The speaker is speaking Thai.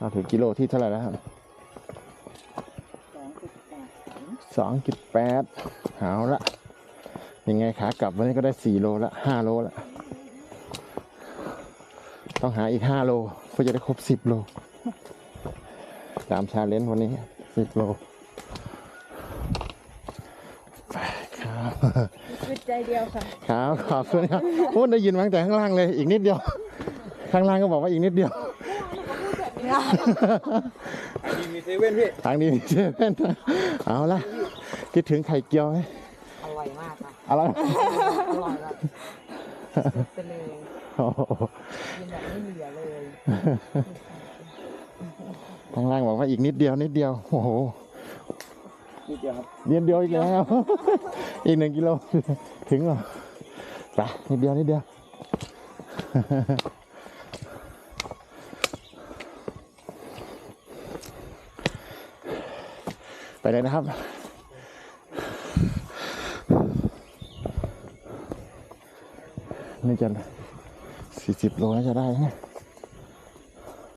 เราถึงกิโลที่เท่าไหร่แล้วครับสองจุดแปดสามสองจุดแปดเอาละยังไงขากลับวันนี้ก็ได้สี่โลละห้าโลละต้องหาอีกห้าโลเพื่อจะได้ครบสิบโลตามชาเลนจ์วันนี้สิบโลไปครับวิตใจเดียวค่ะครับขอบคุณครับพูดได้ยินมาตั้งแต่ข้างล่างเลยอีกนิดเดียว ข้างล่างก็บอกว่าอีกนิดเดียว มีมีเซเว่นพี่ทางนี้มีเซเว่นเอาละคิดถึงไข่เจียวไหมอร่อยมากค่ะอะไรอร่อยแบบสุดไปเลยโอ้โหกินแบบไม่เหลือเลยข้างล่างบอกว่าอีกนิดเดียวนิดเดียวโอ้โหนิดเดียวครับเดียวเดียวอีกแล้วอีกหนึ่งกิโลถึงเหรอไปนิดเดียวนิดเดียว ไปเลยนะครับนี่จะสี่สิบโลน่าจะได้นะ